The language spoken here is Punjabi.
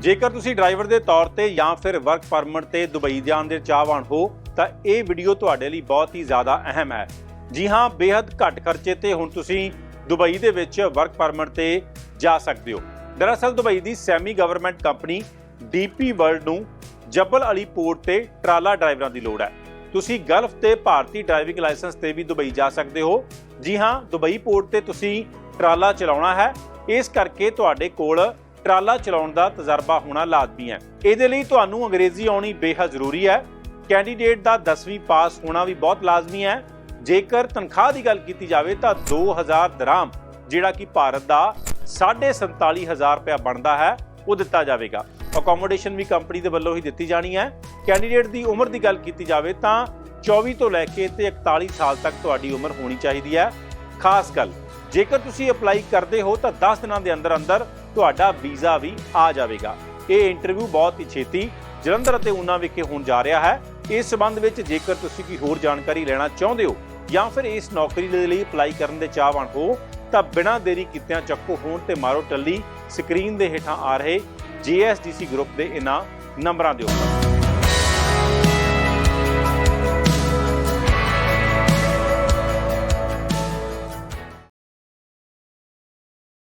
ਜੇਕਰ ਤੁਸੀਂ ਡਰਾਈਵਰ ਦੇ ਤੌਰ ਤੇ ਜਾਂ ਫਿਰ ਵਰਕ ਪਰਮਿਟ ਤੇ ਦੁਬਈ ਜਾਣ ਦੇ ਚਾਹਵਾਨ ਹੋ, ਤਾਂ ਇਹ ਵੀਡੀਓ ਤੁਹਾਡੇ ਲਈ ਬਹੁਤ ਹੀ ਜ਼ਿਆਦਾ ਅਹਿਮ ਹੈ। ਜੀ ਹਾਂ ਬੇहद ਘੱਟ ਖਰਚੇ ਤੇ ਹੁਣ ਤੁਸੀਂ ਦੁਬਈ ਦੇ ਵਿੱਚ ਵਰਕ ਪਰਮਿਟ ਤੇ ਜਾ ਸਕਦੇ ਹੋ। ਦਰਅਸਲ ਦੁਬਈ ਦੀ semi government company DP world ਨੂੰ ਜਬਲ ਅਲੀ ਪੋਰਟ ਤੇ ਟਰਾਲਾ ਡਰਾਈਵਰਾਂ ਦੀ ਲੋੜ ਹੈ। ਤੁਸੀਂ ਗਲਫ ਤੇ ਭਾਰਤੀ ਡਰਾਈਵਿੰਗ ਲਾਇਸੈਂਸ ਤੇ ਵੀ ਦੁਬਈ ਜਾ ਸਕਦੇ ਹੋ। ਜੀ ਹਾਂ, ਦੁਬਈ ਪੋਰਟ ਤੇ ਤੁਸੀਂ ਟਰਾਲਾ ਚਲਾਉਣਾ ਹੈ। ਇਸ ਕਰਕੇ ਤੁਹਾਡੇ ਕੋਲ ਟਰਾਲਾ ਚਲਾਉਣ ਦਾ ਤਜਰਬਾ ਹੋਣਾ ਲਾਜ਼ਮੀ ਹੈ। ਇਹਦੇ ਲਈ ਤੁਹਾਨੂੰ ਅੰਗਰੇਜ਼ੀ ਆਉਣੀ ਬੇਹੱਦ ਜ਼ਰੂਰੀ ਹੈ। ਕੈਂਡੀਡੇਟ ਦਾ 10ਵੀਂ ਪਾਸ ਹੋਣਾ ਵੀ ਬਹੁਤ ਲਾਜ਼ਮੀ ਹੈ। ਜੇਕਰ ਤਨਖਾਹ ਦੀ ਗੱਲ ਕੀਤੀ ਜਾਵੇ ਤਾਂ 2000 ਦਰਾਮ, ਜਿਹੜਾ ਕਿ ਭਾਰਤ ਦਾ 47500 ਰੁਪਇਆ ਬਣਦਾ ਹੈ, ਉਹ ਦਿੱਤਾ ਜਾਵੇਗਾ। ਅਕੋਮੋਡੇਸ਼ਨ ਵੀ ਕੰਪਨੀ ਦੇ ਵੱਲੋਂ ਹੀ ਦਿੱਤੀ ਜਾਣੀ ਹੈ। ਕੈਂਡੀਡੇਟ ਦੀ ਉਮਰ ਦੀ ਗੱਲ ਕੀਤੀ ਜਾਵੇ ਤਾਂ 24 ਤੋਂ ਲੈ ਕੇ ਤੇ 41 ਸਾਲ ਤੱਕ ਤੁਹਾਡੀ ਉਮਰ ਹੋਣੀ ਚਾਹੀਦੀ ਹੈ। ਖਾਸ ਗੱਲ ਜੇਕਰ ਤੁਸੀਂ ਅਪਲਾਈ ਕਰਦੇ ਹੋ ਤਾਂ 10 ਦਿਨਾਂ ਦੇ ਅੰਦਰ ਅੰਦਰ ਤੁਹਾਡਾ ਵੀਜ਼ਾ ਵੀ ਆ ਜਾਵੇਗਾ। ਇਹ ਇੰਟਰਵਿਊ ਬਹੁਤ ਹੀ ਛੇਤੀ, ਜਲੰਧਰ ਅਤੇ ਊਨਾ ਵਿਖੇ ਹੋਣ ਜਾ ਰਿਹਾ ਹੈ। ਇਸ ਸਬੰਧ ਵਿੱਚ ਜੇਕਰ ਤੁਸੀਂ ਕੋਈ ਹੋਰ ਜਾਣਕਾਰੀ ਲੈਣਾ ਚਾਹੁੰਦੇ ਹੋ ਜਾਂ ਫਿਰ ਇਸ ਨੌਕਰੀ ਦੇ ਲਈ ਅਪਲਾਈ ਕਰਨ ਦੇ ਚਾਹਵਾਨ ਹੋ, ਤਾਂ ਬਿਨਾਂ ਦੇਰੀ ਕੀਤਿਆਂ ਚੱਕੋ ਹੋਣ ਤੇ ਮਾਰੋ ਟੱਲੀ। ਸਕਰੀਨ ਦੇ ਹੇਠਾਂ ਆ ਰਹੇ ਜੀਐਸਡੀਸੀ ਗਰੁੱਪ ਦੇ ਇਹਨਾਂ ਨੰਬਰਾਂ ਦੇ ਉੱਪਰ।